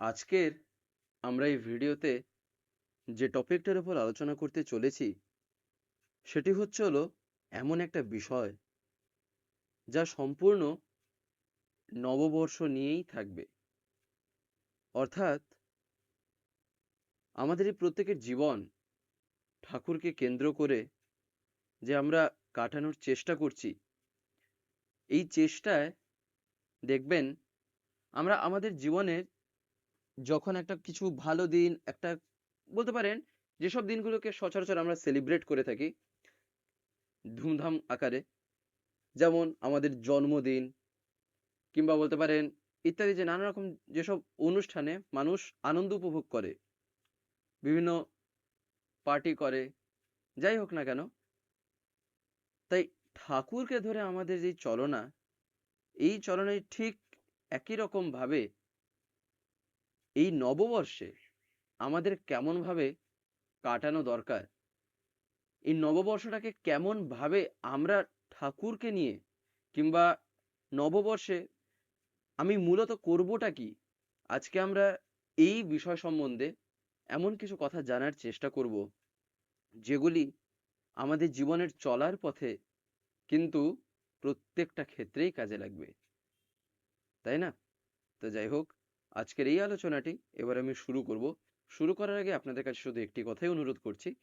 আজকের আমরা এই ভিডিওতে যে টপিকটার উপর আলোচনা করতে চলেছি, সেটি হচ্ছে হলো এমন একটা বিষয় যা সম্পূর্ণ নববর্ষ নিয়েই থাকবে। অর্থাৎ আমাদের এই প্রত্যেকের জীবন ঠাকুরকে কেন্দ্র করে যে আমরা কাটানোর চেষ্টা করছি, এই চেষ্টায় দেখবেন আমরা আমাদের জীবনের যখন একটা কিছু ভালো দিন, একটা বলতে পারেন যেসব দিনগুলোকে সচরাচর আমরা সেলিব্রেট করে থাকি, ধুমধাম আকারে, যেমন আমাদের জন্মদিন কিংবা বলতে পারেন ইত্যাদি যে নানা রকম যেসব অনুষ্ঠানে মানুষ আনন্দ উপভোগ করে, বিভিন্ন পার্টি করে, যাই হোক না কেন, তাই ঠাকুরকে ধরে আমাদের যে চলনা, এই চলনে ঠিক একই রকম ভাবে এই নববর্ষে আমাদের কেমন ভাবে কাটানো দরকার? এই নববর্ষটাকে কেমন ভাবে আমরা ঠাকুরকে নিয়ে কিংবা নববর্ষে আমি মূলত করবোটা কি? আজকে আমরা এই বিষয় সম্বন্ধে এমন কিছু কথা জানার চেষ্টা করব, যেগুলি আমাদের জীবনের চলার পথে কিন্তু প্রত্যেকটা ক্ষেত্রেই কাজে লাগবে। তাই না? তো যাই হোক আজকের এই আলোচনাটি, এবার আমি শুরু করব। শুরু করার আগে আপনাদের কাছে শুধু একটি কথাই অনুরোধ করছি,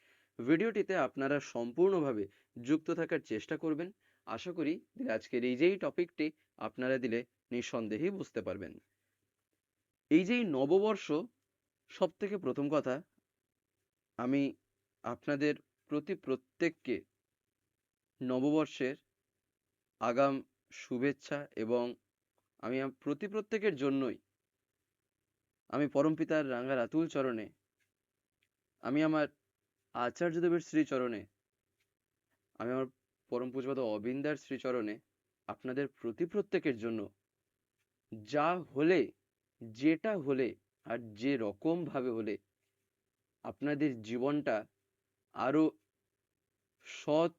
ভিডিওটিতে আপনারা সম্পূর্ণভাবে যুক্ত থাকার চেষ্টা করবেন। আশা করি আজকের এই যেই টপিকটি আপনারা দিলে নিঃসন্দেহেই বুঝতে পারবেন। এই যেই নববর্ষ সব থেকে প্রথম কথা, আমি আপনাদের প্রতি প্রত্যেককে নববর্ষের আগাম শুভেচ্ছা এবং আম- প্রতি প্রত্যেকের জন্যই আমি পরমপিতার রাঙ্গা রাতুল চরণে, আমি আমার আচার্যদেবের শ্রীচরণে, আমি আমার পরম পূজপাত অবিন্দার শ্রীচরণে আপনাদের প্রতি প্রত্যেকের জন্য যা হলে, যেটা হলে আর যে রকম ভাবে হলে আপনাদের জীবনটা আরও সৎ,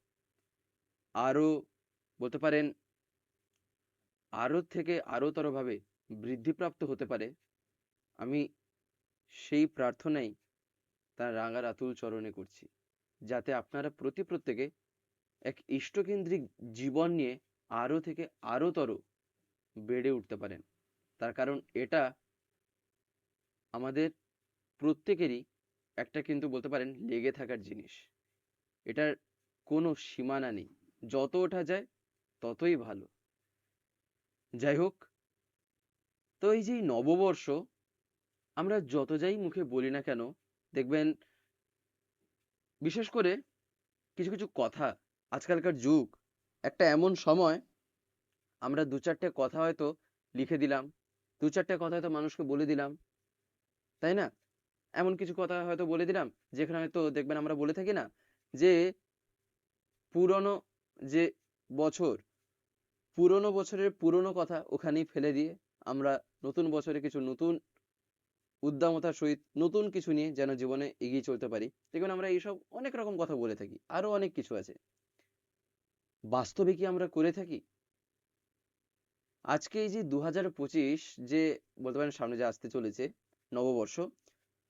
আরও বলতে পারেন, আরও থেকে আরোতর ভাবে বৃদ্ধিপ্রাপ্ত হতে পারে। আমি সেই প্রার্থনাই তার রাঙা রাতুল চরণে করছি, যাতে আপনারা প্রতি প্রত্যেকে এক ইষ্টকেন্দ্রিক জীবন নিয়ে আরও থেকে আরোতর বেড়ে উঠতে পারেন। তার কারণ এটা আমাদের প্রত্যেকেরই একটা কিন্তু বলতে পারেন লেগে থাকার জিনিস। এটার কোনো সীমানা নেই। যত ওঠা যায় ততই ভালো। যাই হোক, তো এই যে নববর্ষ আমরা যত যাই মুখে বলি না কেন, দেখবেন বিশেষ করে কিছু কিছু কথা, আজকালকার যুগ, একটা এমন সময় আমরা দু চারটে কথা হয়তো লিখে দিলাম, দু চারটে কথা হয়তো মানুষকে বলে দিলাম, তাই না? এমন কিছু কথা হয়তো বলে দিলাম, যেখানে হয়তো দেখবেন আমরা বলে থাকি না যে পুরনো যে বছর, পুরনো বছরের পুরনো কথা ওখানেই ফেলে দিয়ে আমরা নতুন বছরে কিছু নতুন উদ্দামতার সহিত নতুন কিছু নিয়ে যেন জীবনে এগিয়ে চলতে পারি। দেখবেন আমরা এইসব অনেক রকম কথা বলে থাকি আরও অনেক কিছু আছে। বাস্তবে কি আমরা করে থাকি? আজকে এই যে দু যে বলতে পারেন সামনে যে আসতে চলেছে নববর্ষ,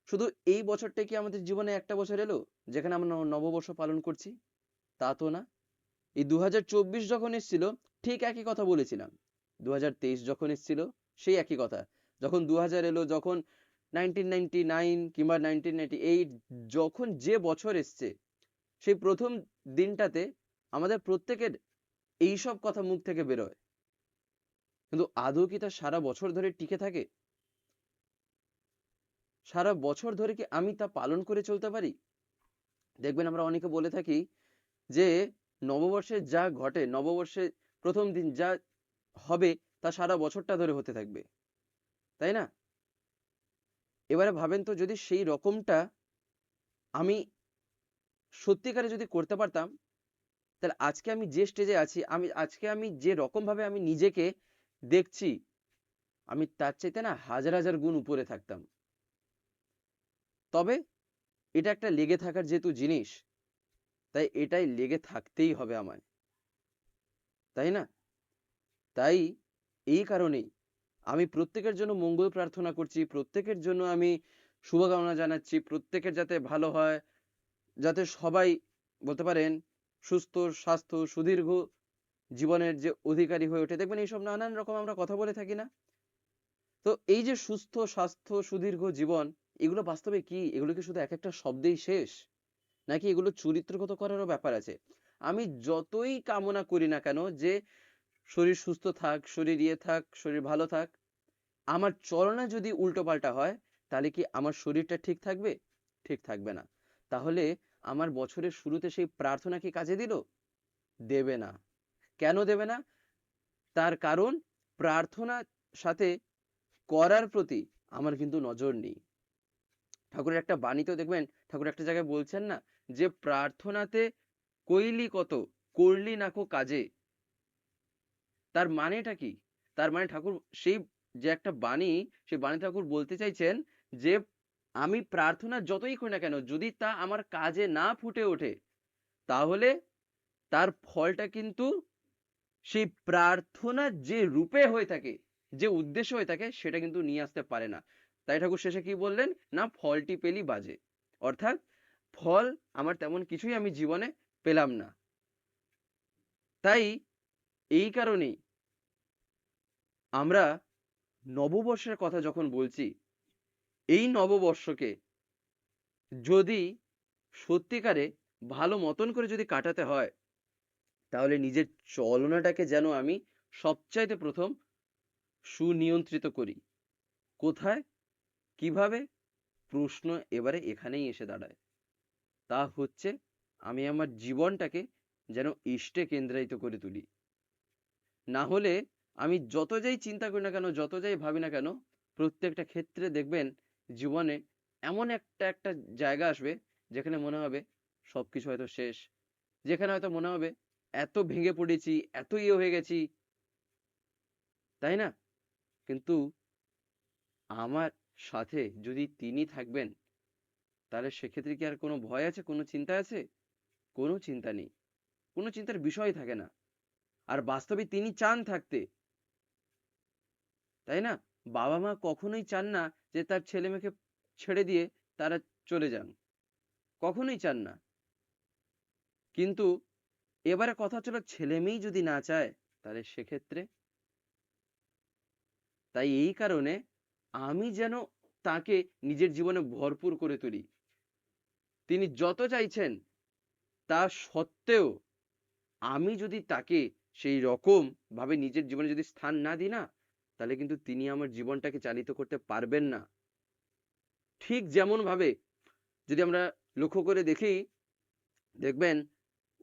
শুধু এই বছরটা কি আমাদের জীবনে একটা বছর এলো, যেখানে আমরা নববর্ষ পালন করছি? তা তো না। এই দু হাজার চব্বিশ যখন এসেছিল, ঠিক একই কথা বলেছিলাম। দু হাজার তেইশ যখন এসেছিল, সেই একই কথা। যখন দু হাজার এলো, যখন নাইনটিন নাইনটি নাইন কিংবা নাইনটিন নাইনটি এইট, যখন যে বছর এসছে, সেই প্রথম দিনটাতে আমাদের প্রত্যেকের এইসব কথা মুখ থেকে বেরোয়। কিন্তু আদৌ কি তা সারা বছর ধরে টিকে থাকে? সারা বছর ধরে কি আমি তা পালন করে চলতে পারি? দেখবেন আমরা অনেকে বলে থাকি যে, নববর্ষে যা ঘটে, নববর্ষে প্রথম দিন যা হবে, তা সারা বছরটা ধরে হতে থাকবে। তাই না? এবারে ভাবেন তো যদি সেই রকমটা আমি সত্যিকারে যদি করতে পারতাম, তাহলে আজকে আমি যে স্টেজে আছি, আমি, আজকে আমি যে রকম ভাবে আমি নিজেকে দেখছি, আমি তার চাইতে না হাজার হাজার গুণ উপরে থাকতাম। তবে এটা একটা লেগে থাকার যেহেতু জিনিস, তাই এটাই লেগে থাকতেই হবে আমায়। তাই না? তাই এই কারণেই আমি প্রত্যেকের জন্য মঙ্গল প্রার্থনা করছি, প্রত্যেকের জন্য আমি শুভকামনা জানাচ্ছি, প্রত্যেকের যাতে ভালো হয়, যাতে সবাই বলতে পারেন সুস্থ, স্বাস্থ্য, সুদীর্ঘ জীবনের যে অধিকারী হয়ে ওঠে। দেখবেন এইসব নানান রকম আমরা কথা বলে থাকি না? তো এই যে সুস্থ, স্বাস্থ্য, সুদীর্ঘ জীবন, এগুলো বাস্তবে কি? এগুলো কি শুধু এক একটা শব্দেই শেষ? নাকি এগুলো চরিত্রগত করারও ব্যাপার আছে? আমি যতই কামনা করি না কেন যে শরীর সুস্থ থাক, শরীর ইয়ে থাক, শরীর ভালো থাক আমার চলনা যদি উল্টো পাল্টা হয়, তাহলে কি আমার শরীরটা ঠিক থাকবে? ঠিক থাকবে না। তাহলে আমার বছরের শুরুতে সেই প্রার্থনা কি কাজে দিল? দেবে না। কেন দেবে না? তার কারণ প্রার্থনা সাথে করার প্রতি আমার কিন্তু নজর নেই। ঠাকুরের একটা বাণীতেও দেখবেন, ঠাকুর একটা জায়গায় বলছেন না যে, প্রার্থনাতে কইলি কত, করলি নাকো কাজে। তার মানেটা কি? তার মানে ঠাকুর সেই যে একটা বাণী, সেই বাণী ঠাকুর বলতে চাইছেন যে, আমি প্রার্থনা যতই করি না কেন, যদি তা আমার কাজে না ফুটে ওঠে, তাহলে তার ফলটা কিন্তু সেই প্রার্থনা যে রূপে হয়ে থাকে, যে উদ্দেশ্য হয়ে থাকে, সেটা কিন্তু নিয়ে আসতে পারে না। তাই ঠাকুর শেষে কি বললেন? না, ফলটি পেলি বাজে। অর্থাৎ ফল আমার তেমন কিছুই আমি জীবনে পেলাম না। তাই এই কারণেই আমরা নববর্ষের কথা যখন বলছি, এই নববর্ষকে যদি সত্যিকারে ভালো মতন করে যদি কাটাতে হয়, তাহলে নিজের চলনাটাকে যেন আমি সবচাইতে প্রথম সুনিয়ন্ত্রিত করি। কোথায়? কীভাবে? প্রশ্ন এবারে এখানেই এসে দাঁড়ায়। তা হচ্ছে আমি আমার জীবনটাকে যেন ইষ্টে কেন্দ্রায়িত করে তুলি। না হলে আমি যত যাই চিন্তা করি না কেন, যত যাই ভাবি না কেন, প্রত্যেকটা ক্ষেত্রে দেখবেন জীবনে এমন একটা একটা জায়গা আসবে যেখানে মনে হবে সবকিছু হয়তো শেষ। যেখানে হয়তো মনে হবে এত ভেঙে পড়েছি, এত ইয়ে হয়ে গেছি। তাই না? কিন্তু আমার সাথে যদি তিনি থাকবেন, তাহলে সেক্ষেত্রে কি আর কোনো ভয় আছে? কোনো চিন্তা আছে? কোনো চিন্তা নেই। কোনো চিন্তার বিষয় থাকে না। আর বাস্তবে তিনি চান থাকতে। তাই না? বাবা মা কখনোই চান না যে তার ছেলে মেয়েকে ছেড়ে দিয়ে তারা চলে যান। কখনোই চান না। কিন্তু এবারে কথা হচ্ছিল ছেলে মেয়েই যদি না চায়, তাহলে সেক্ষেত্রে? তাই এই কারণে আমি যেন তাকে নিজের জীবনে ভরপুর করে তুলি। তিনি যত চাইছেন, তা সত্ত্বেও আমি যদি তাকে সেই রকম ভাবে নিজের জীবনে যদি স্থান না দিই না তাহলে কিন্তু তিনি আমার জীবনটাকে চালিত করতে পারবেন না। ঠিক যেমন ভাবে যদি আমরা লক্ষ্য করে দেখি, দেখবেন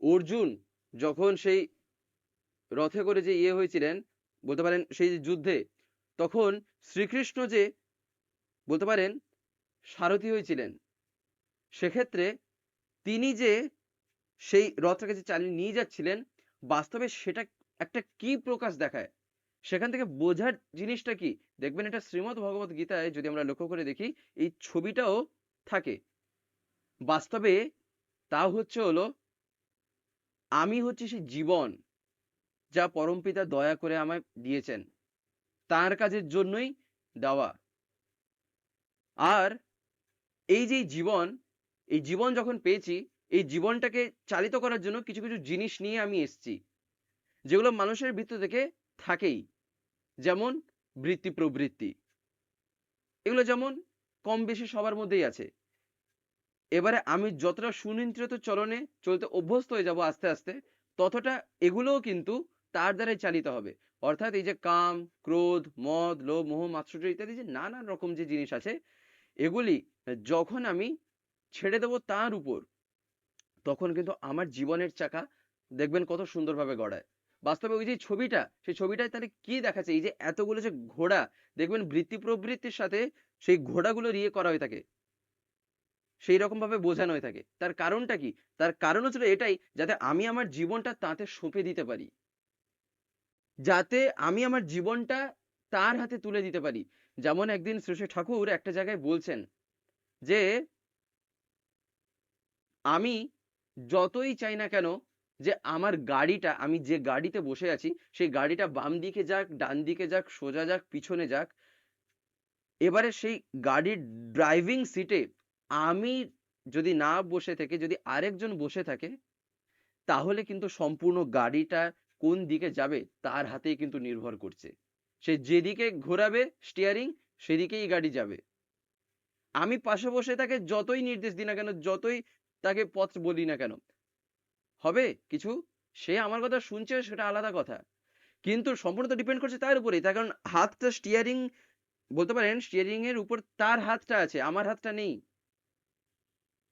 অর্জুন যখন সেই রথে করে যে ইয়ে হয়েছিলেন, বলতে পারেন সেই যুদ্ধে, তখন শ্রীকৃষ্ণ যে বলতে পারেন সারথী হয়েছিলেন, সেক্ষেত্রে তিনি যে সেই রথটাকে যে চালিয়ে নিয়ে যাচ্ছিলেন, বাস্তবে সেটা একটা কি প্রকাশ দেখায়? সেখান থেকে বোঝার জিনিসটা কি? দেখবেন এটা শ্রীমদ ভগবত গীতায় যদি আমরা লক্ষ্য করে দেখি, এই ছবিটাও থাকে। বাস্তবে তা হচ্ছে হলো, আমি হচ্ছে সেই জীবন যা পরমপিতা দয়া করে আমায় দিয়েছেন। তার কাজের জন্যই দেওয়া। আর এই যে জীবন, এই জীবন যখন পেয়েছি, এই জীবনটাকে চালিত করার জন্য কিছু কিছু জিনিস নিয়ে আমি এসেছি, যেগুলো মানুষের ভিতর থেকে থাকেই। যেমন বৃত্তি প্রবৃত্তি। এগুলো যেমন কম বেশি সবার মধ্যেই আছে। এবারে আমি যতটা সুনিয়ন্ত্রিত চলনে, চলতে অভ্যস্ত হয়ে যাব আস্তে আস্তে, ততটা এগুলোও কিন্তু তার দ্বারাই চালিত হবে। অর্থাৎ এই যে কাম, ক্রোধ, মদ, লোভ, মোহ, মাৎসর্য ইত্যাদি যে নানান রকম যে জিনিস আছে, এগুলি যখন আমি ছেড়ে দেব তার উপর, তখন কিন্তু আমার জীবনের চাকা দেখবেন কত সুন্দরভাবে গড়ায়। বাস্তবে ওই যে ছবিটা, সেই ছবিটায় তাহলে কি দেখাচ্ছে? এই যে এতগুলো যে ঘোড়া, দেখবেন বৃত্তি প্রবৃত্তির সাথে সেই ঘোড়াগুলো ইয়ে করা হয়ে থাকে সেই রকম ভাবে বোঝানো হয়ে থাকে তার কারণটা কি? তার কারণ হচ্ছিল এটাই, যাতে আমি আমার জীবনটা তাতে সঁপে দিতে পারি। যাতে আমি আমার জীবনটা তার হাতে তুলে দিতে পারি। যেমন একদিন শ্রী ঠাকুর একটা জায়গায় বলছেন যে, আমি যতই চাই না কেন যে আমার গাড়িটা, আমি যে গাড়িতে বসে আছি, সেই গাড়িটা বাম দিকে যাক, ডান দিকে যাক, সোজা যাক, পিছনে যাক, এবারে সেই গাড়ির ড্রাইভিং সিটে আমি যদি না বসে থেকে, যদি আরেকজন বসে থাকে, তাহলে কিন্তু সম্পূর্ণ গাড়িটা কোন দিকে যাবে, তার হাতেই কিন্তু নির্ভর করছে। সে যেদিকে ঘোরাবে স্টিয়ারিং সেদিকেই গাড়ি যাবে। আমি পাশে বসে তাকে যতই নির্দেশ দিই না কেন, যতই তাকে পথ বলি না কেন হবে, কিছু? সে আমার কথা শুনছে, সেটা আলাদা কথা। কিন্তু সম্পূর্ণ তো ডিপেন্ড করছে তার উপরেই। তার কারণ হাতটা স্টিয়ারিং বলতে পারেন স্টিয়ারিং এর উপর তার হাতটা আছে, আমার হাতটা নেই।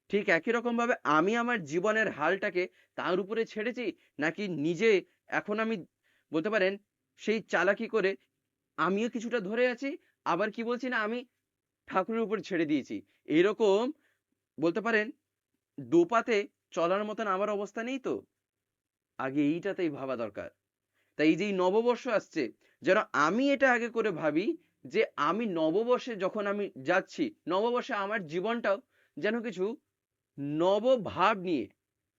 ঠিক একই রকম ভাবে আমি আমার জীবনের হালটাকে তার উপরে ছেড়েছি, নাকি নিজে এখন আমি, বলতে পারেন, সেই চালাকি করে আমিও কিছুটা ধরে আছি, আবার কি বলছি না, আমি ঠাকুরের উপর ছেড়ে দিয়েছি। এইরকম বলতে পারেন, দোপাতে চলার মতন আমার অবস্থা নেই তো। আগে এইটাতেই ভাবা দরকার। তাই এই যে নববর্ষ আসছে, যেন আমি এটা আগে করে ভাবি যে আমি নববর্ষে যখন আমি যাচ্ছি, নববর্ষে আমার জীবনটাও যেন কিছু নবভাব নিয়ে,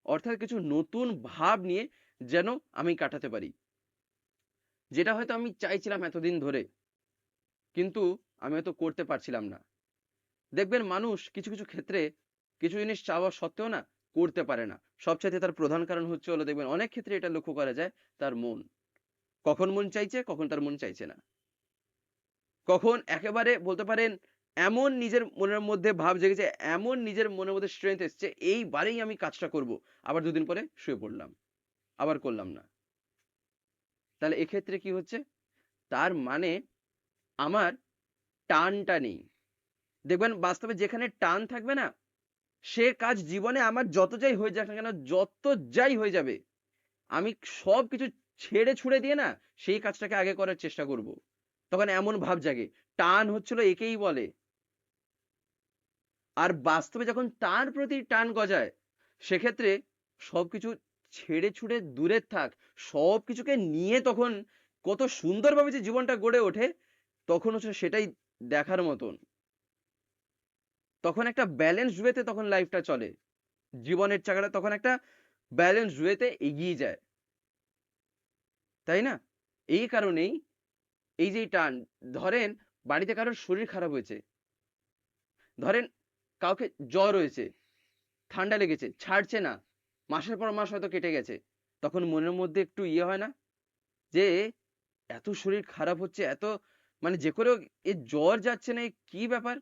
অর্থাৎ কিছু নতুন ভাব নিয়ে যেন আমি কাটাতে পারি। যেটা হয়তো আমি চাইছিলাম এতদিন ধরে, কিন্তু আমি হয়তো করতে পারছিলাম না। দেখবেন মানুষ কিছু কিছু ক্ষেত্রে কিছু জিনিস চাওয়া সত্ত্বেও না করতে পারে না। সবচাইতে তার প্রধান কারণ হচ্ছে হলো দেখবেন, অনেক ক্ষেত্রে এটা লক্ষ্য করা যায় তার মন। কখন মন চাইছে, কখন তার মন চাইছে না। কখন একেবারে বলতে পারেন, এমন নিজের মনের মধ্যে ভাব জেগেছে, এমন নিজের মনের মধ্যে স্ট্রেংথ এসছে, এইবারেই আমি কাজটা করব। আবার দুদিন পরে শুয়ে পড়লাম। আবার করলাম না। তাহলে এক্ষেত্রে কি হচ্ছে? তার মানে আমার টানটা নেই। দেখবেন বাস্তবে যেখানে টান থাকবে না সে কাজ জীবনে আমার যত যাই হয়ে যাক না কেন, যত যাই হয়ে যাবে, আমি সব কিছু ছেড়ে ছুড়ে দিয়ে না সেই কাজটাকে আগে করার চেষ্টা করব। তখন এমন ভাব জাগে, টান হচ্ছিল একেই বলে। আর বাস্তবে যখন তার প্রতি টান গজায়, সেক্ষেত্রে সবকিছু ছেড়ে ছুড়ে দূরে থাক, সবকিছুকে নিয়ে তখন কত সুন্দরভাবে যে জীবনটা গড়ে ওঠে, তখন হচ্ছে সেটাই দেখার মতন। তখন একটা ব্যালেন্স ওয়েতে তখন লাইফটা চলে। জীবনের চাকাটা তখন একটা ব্যালেন্স ওয়েতে এগিয়ে যায়। তাই না? এই কারণেই এই যে টান, ধরেন বাড়িতে কারোর শরীর খারাপ হয়েছে, ধরেন কাউকে জ্বর হয়েছে, ঠান্ডা লেগেছে, ছাড়ছে না, মাসের পর মাস হয়তো কেটে গেছে, তখন মনের মধ্যে একটু ইয়ে হয় না? যে এত শরীর খারাপ হচ্ছে, এত মানে যে করে হোক এ জ্বর যাচ্ছে না কি ব্যাপার?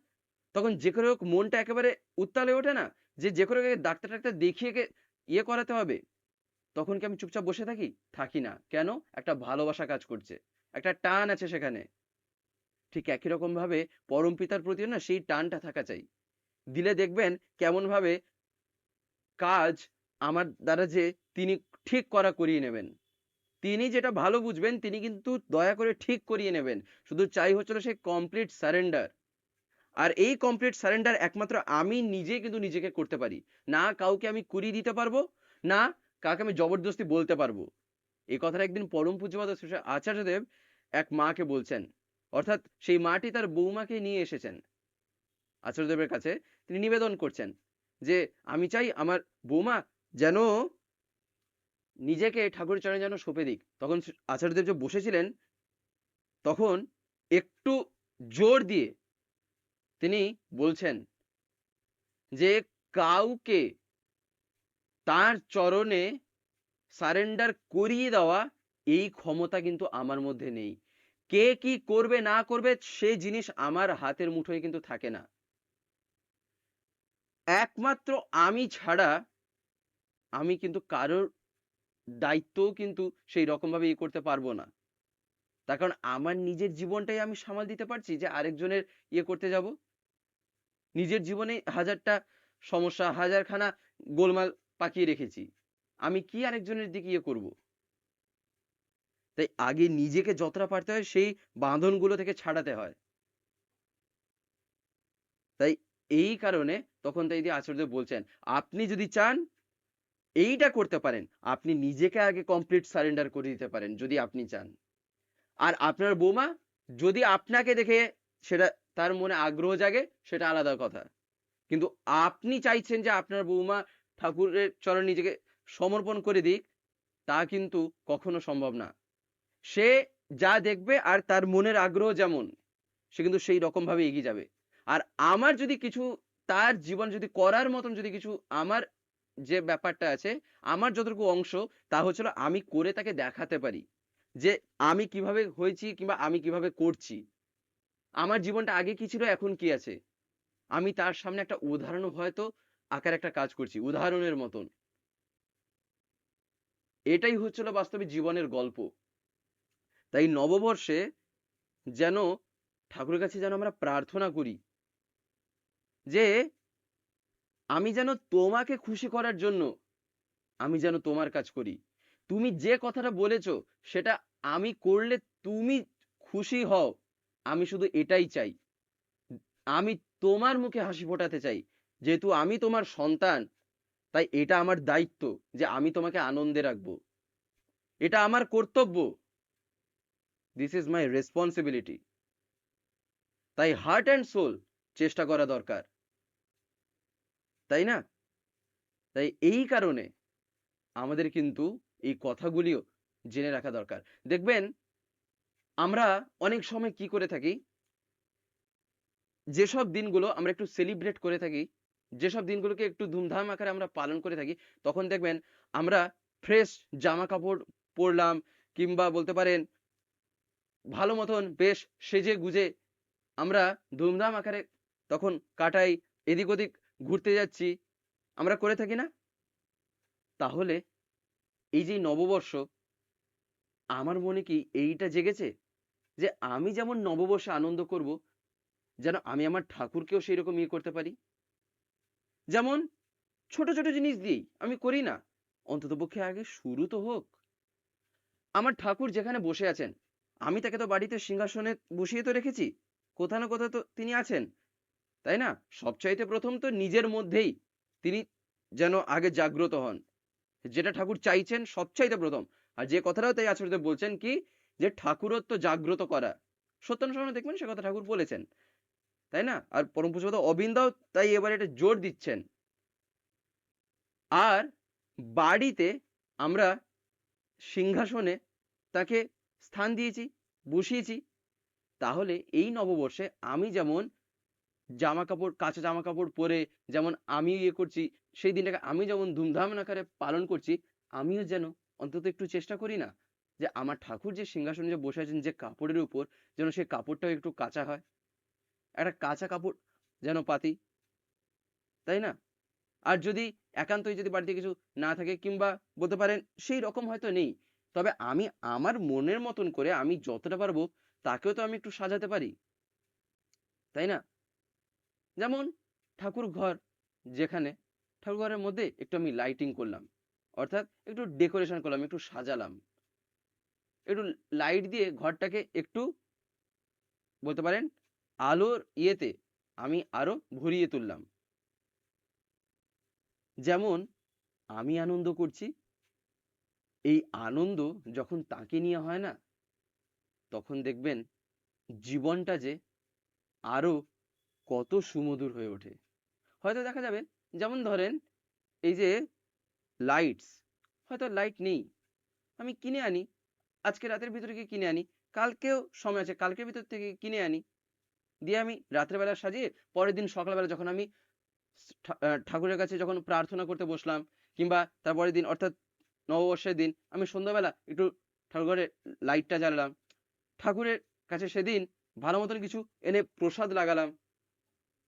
তখন যে করে হোক মনটা একেবারে উত্তালে ওঠে না। যে যে করে ডাক্তার টাক্তার দেখিয়ে ইয়ে করাতে হবে। তখন কি আমি চুপচাপ বসে থাকি? থাকি না। কেন? একটা ভালোবাসা কাজ করছে। একটা টান আছে সেখানে। ঠিক একই রকম ভাবে পরম পিতার প্রতিও না সেই টানটা থাকা চাই। দিলে দেখবেন কেমন ভাবে কাজ আমার দ্বারা যে তিনি ঠিক করা করিয়ে নেবেন। তিনি যেটা ভালো বুঝবেন, তিনি কিন্তু দয়া করে ঠিক করিয়ে নেবেন। শুধু চাই হচ্ছিল সেই কমপ্লিট সারেন্ডার আর এই কমপ্লিট সারেন্ডার একমাত্র আমি নিজে কিন্তু নিজেকে করতে পারি। না কাউকে আমি করিয়ে দিতে পারব, না কাউকে আমি জবরদস্তি বলতে পারব। এই কথাটা একদিন পরম পূজ্যপাদ আচার্যদেব এক মাকে বলছেন। অর্থাৎ সেই মাটি তার বৌমাকে নিয়ে এসেছেন। আচার্যদেবের কাছে তিনি নিবেদন করছেন যে, আমি চাই আমার বৌমা যেন নিজেকে ঠাকুর চরণে যেন সঁপে দিক। তখন আচার্যদেব যে বসেছিলেন, তখন একটু জোর দিয়ে তিনি বলছেন যে কাউকে তার চরণে সারেন্ডার করিয়ে দেওয়া এই ক্ষমতা কিন্তু আমার মধ্যে নেই। কে কি করবে, না করবে, সে জিনিস আমার হাতের মুঠোয় কিন্তু থাকে না। একমাত্র আমি ছাড়া আমি কিন্তু কারোর দায়িত্বও কিন্তু সেই রকম ভাবে ইয়ে করতে পারব না। তার কারণ আমার নিজের জীবনটাই আমি সামাল দিতে পারছি যে আরেকজনের ইয়ে করতে যাব। নিজের জীবনে হাজারটা সমস্যা, হাজারখানা গোলমাল পাকিয়ে রেখেছি। আমি কি আরেকজনের দিকে ইয়ে করব? তাই আগে নিজেকে যতটা পারতে হয় সেই বাঁধনগুলো থেকে ছাড়াতে হয়। তাই এই কারণে তখন তাই আচার্য বলছেন, আপনি যদি চান, এইটা করতে পারেন। আপনি নিজেকে আগে কমপ্লিট সারেন্ডার করে দিতে পারেন, যদি আপনি চান। আর আপনার বৌমা, যদি আপনাকে দেখে সেটা তার মনে আগ্রহ জাগে, সেটা আলাদা কথা। কিন্তু আপনি চাইছেন যে আপনার বৌমা ঠাকুরের চরণ নিজেকে সমর্পণ করে দিক, তা কিন্তু কখনো সম্ভব না। সে যা দেখবে আর তার মনের আগ্রহ যেমন, সে কিন্তু সেই রকম ভাবে এগিয়ে যাবে। আর আমার যদি কিছু, তার জীবন যদি করার মতন যদি কিছু আমার যে ব্যাপারটা আছে, আমার যতটুকু অংশ, তা হচ্ছিল আমি করে তাকে দেখাতে পারি। যে আমি কীভাবে হয়েছি কিংবা আমি কীভাবে করছি। আমার জীবনটা আগে কি ছিল, এখন কি আছে? আমি তার সামনে একটা উদাহরণ হয়তো আকার একটা কাজ করছি, উদাহরণের মতন। এটাই হচ্ছিল বাস্তবে জীবনের গল্প। তাই নববর্ষে যেন ঠাকুরের কাছে যেন আমরা প্রার্থনা করি যে, আমি যেন তোমাকে খুশি করার জন্য আমি যেন তোমার কাজ করি। তুমি যে কথাটা বলেছ, সেটা আমি করলে তুমি খুশি হও। আমি শুধু এটাই চাই। আমি তোমার মুখে হাসি ফোটাতে চাই। যেহেতু আমি তোমার সন্তান, তাই এটা আমার দায়িত্ব যে আমি তোমাকে আনন্দে রাখব। এটা আমার কর্তব্য। দিস ইজ মাই রেসপন্সিবিলিটি তাই হার্ট অ্যান্ড সোল চেষ্টা করা দরকার। তাই না? তাই এই কারণে আমাদের কিন্তু এই কথাগুলিও জেনে রাখা দরকার। দেখবেন আমরা অনেক সময় কি করে থাকি? যেসব দিনগুলো আমরা একটু সেলিব্রেট করে থাকি, যেসব দিনগুলোকে একটু ধুমধাম আকারে আমরা পালন করে থাকি, তখন দেখবেন আমরা ফ্রেশ জামা কাপড় পরলাম কিংবা বলতে পারেন ভালো মতন বেশ সেজে গুজে আমরা ধুমধাম আকারে তখন কাটাই, এদিক ওদিক ঘুরতে যাচ্ছি। আমরা করে থাকি না? তাহলে এই যে নববর্ষ, আমার মনে কি এইটা জেগেছে? যে আমি যেমন নববর্ষে আনন্দ করব, যেন আমি আমার ঠাকুরকেও সেই রকম ইয়ে করতে পারি। যেমন ছোট ছোট জিনিস দিয়েই আমি করি না অন্তত পক্ষে আগে শুরু তো হোক। আমার ঠাকুর যেখানে বসে আছেন, আমি তাকে তো বাড়িতে সিংহাসনে বসিয়ে তো রেখেছি কোথাও না কোথাও তো তিনি আছেন, তাই না? সবচাইতে প্রথম তো নিজের মধ্যেই তিনি যেন আগে জাগ্রত হন, যেটা ঠাকুর চাইছেন সবচাইতে প্রথম। আর যে কথাটাও তাই আচরিত বলছেন কি যে ঠাকুরত্ব জাগ্রত করা। সত্যান সময় দেখবেন সে কথা ঠাকুর বলেছেন, তাই না? আর পরম পুজোপদ অবিন্দাও তাই এবার এটা জোর দিচ্ছেন। আর বাড়িতে আমরা সিংহাসনে তাকে স্থান দিয়েছি, বসিয়েছি। তাহলে এই নববর্ষে আমি যেমন জামা কাপড় কাঁচা জামা কাপড় পরে যেমন আমি ইয়ে করছি, সেই দিনটাকে আমি যেমন ধুমধাম আকারে পালন করছি, আমিও যেন অন্তত একটু চেষ্টা করি না। যে আমার ঠাকুর যে সিংহাসনে যে বসে আছেন যে কাপড়ের উপর, যেন সেই কাপড়টাও একটু কাঁচা হয়। একটা কাঁচা কাপড় যেন পাতি, তাই না? আর যদি একান্তই যদি বাড়িতে কিছু না থাকে কিংবা বলতে পারেন সেই রকম হয়তো নেই। তবে আমি আমার মনের মতন করে আমি যতটা পারব তাকেও তো আমি একটু সাজাতে পারি, তাই না? যেমন ঠাকুর ঘর যেখানে, ঠাকুর ঘরের মধ্যে একটু আমি লাইটিং করলাম, অর্থাৎ একটু ডেকোরেশন করলাম, একটু সাজালাম। একটু লাইট দিয়ে ঘরটাকে একটু বলতে পারেন আলোর ইয়েতে আমি আরও ভরিয়ে তুললাম। যেমন আমি আনন্দ করছি, এই আনন্দ যখন তাকে নিয়ে হয় না, তখন দেখবেন জীবনটা যে আরও কত সুমধুর হয়ে ওঠে। হয়তো দেখা যাবে, যেমন ধরেন এই যে লাইটস হয়তো লাইট নেই, আমি কিনে আনি আজকে রাতের ভিতরে গিয়ে কিনে আনি, কালকেও সময় আছে, কালকের ভিতর থেকে কিনে আনি। দিয়ে আমি রাত্রের বেলা সাজিয়ে পরের দিন সকালবেলা যখন আমি ঠাকুরের কাছে যখন প্রার্থনা করতে বসলাম, কিংবা তারপরের দিন অর্থাৎ নববর্ষের দিন, আমি সন্ধ্যাবেলা একটু ঠাকুরের লাইটটা জ্বালালাম। ঠাকুরের কাছে সেদিন ভালো মতন কিছু এনে প্রসাদ লাগালাম।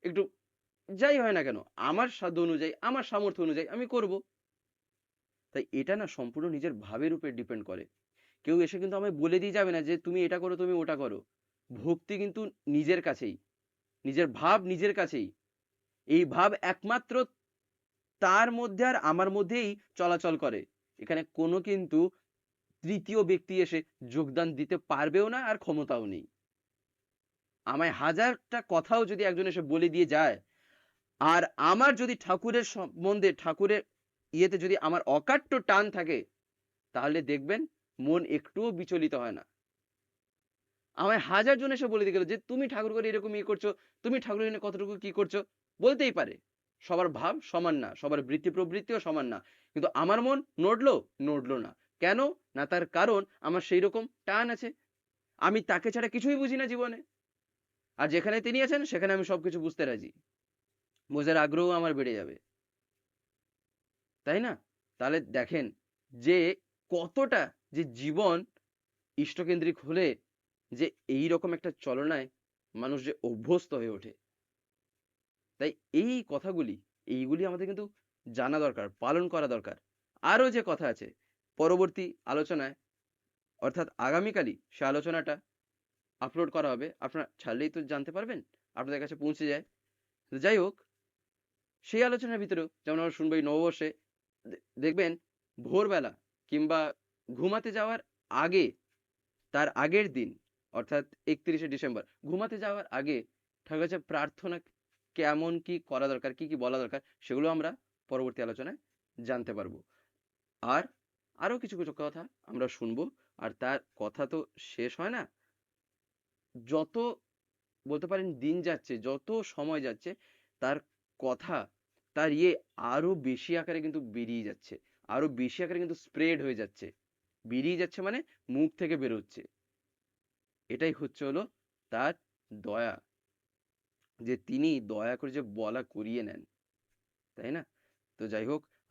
একটু যাই হয় না কেন, আমার সাধ্য অনুযায়ী, আমার সামর্থ্য অনুযায়ী আমি করব। তাই এটা না সম্পূর্ণ নিজের ভাবের উপর ডিপেন্ড করে। কেউ এসে কিন্তু আমায় বলে দিয়ে যাবে না যে, তুমি এটা করো, তুমি ওটা করো। ভক্তি কিন্তু নিজের কাছেই, নিজের ভাব নিজের কাছেই। এই ভাব একমাত্র তার মধ্যে আর আমার মধ্যেই চলাচল করে। এখানে কোনো কিন্তু তৃতীয় ব্যক্তি এসে যোগদান দিতে পারবেও না আর ক্ষমতাও নেই। আমায় হাজারটা কথাও যদি একজন এসে বলে দিয়ে যায়, আর আমার যদি ঠাকুরের সম্বন্ধে, ঠাকুরের ইয়েতে যদি আমার অকাট্য টান থাকে, তাহলে দেখবেন মন একটুও বিচলিত হয় না। আমায় হাজার জন এসে বলে গেল যে, তুমি ঠাকুর করে এরকম ইয়ে করছ, তুমি ঠাকুরের নিয়ে কতটুকু কি করছ? বলতেই পারে। সবার ভাব সমান না, সবার বৃত্তি প্রবৃত্তিও সমান না। কিন্তু আমার মন নড়লো নড়লো না। কেন? না তার কারণ আমার সেই রকম টান আছে। আমি তাকে ছাড়া কিছুই বুঝি না জীবনে। আর যেখানে তিনি আছেন, সেখানে আমি সবকিছু বুঝতে রাজি। বোঝার আগ্রহ আমার বেড়ে যাবে। তাই না? তাহলে দেখেন যে কতটা যে জীবন ইষ্টকেন্দ্রিক হলে যে এই রকম একটা চলনায় মানুষ যে অভ্যস্ত হয়ে ওঠে। তাই এই কথাগুলি, এইগুলি আমাদের কিন্তু জানা দরকার, পালন করা দরকার। আরও যে কথা আছে, পরবর্তী আলোচনায়, অর্থাৎ আগামীকালই সে আলোচনাটা আপলোড করা হবে। আপনারা ছাড়লেই তো জানতে পারবেন, আপনাদের কাছে পৌঁছে যায়। যাই হোক, সেই আলোচনার ভিতরেও যেমন আমরা শুনব এই নববর্ষে দেখবেন ভোরবেলা কিংবা ঘুমাতে যাওয়ার আগে, তার আগের দিন, অর্থাৎ একত্রিশে ডিসেম্বর, ঘুমাতে যাওয়ার আগে ঠাকুর কাছে প্রার্থনা কেমন কি করা দরকার, কি কি বলা দরকার, সেগুলো আমরা পরবর্তী আলোচনায় জানতে পারব। আর আরও কিছু কিছু কথা আমরা শুনব, আর তার কথা তো শেষ হয় না। যত বলতে পারেন দিন যাচ্ছে, যত সময় যাচ্ছে, তার কথা, তার ইয়ে আরও বেশি আকারে কিন্তু বেরিয়ে যাচ্ছে। আরও বেশি আকারে কিন্তু স্প্রেড হয়ে যাচ্ছে। বেরিয়ে যাচ্ছে মানে মুখ থেকে বেরোচ্ছে। এটাই হচ্ছে হলো তার দয়া। যে তিনি দয়া করে যে বলা করিয়ে নেন। তাই না? তো যাই হোক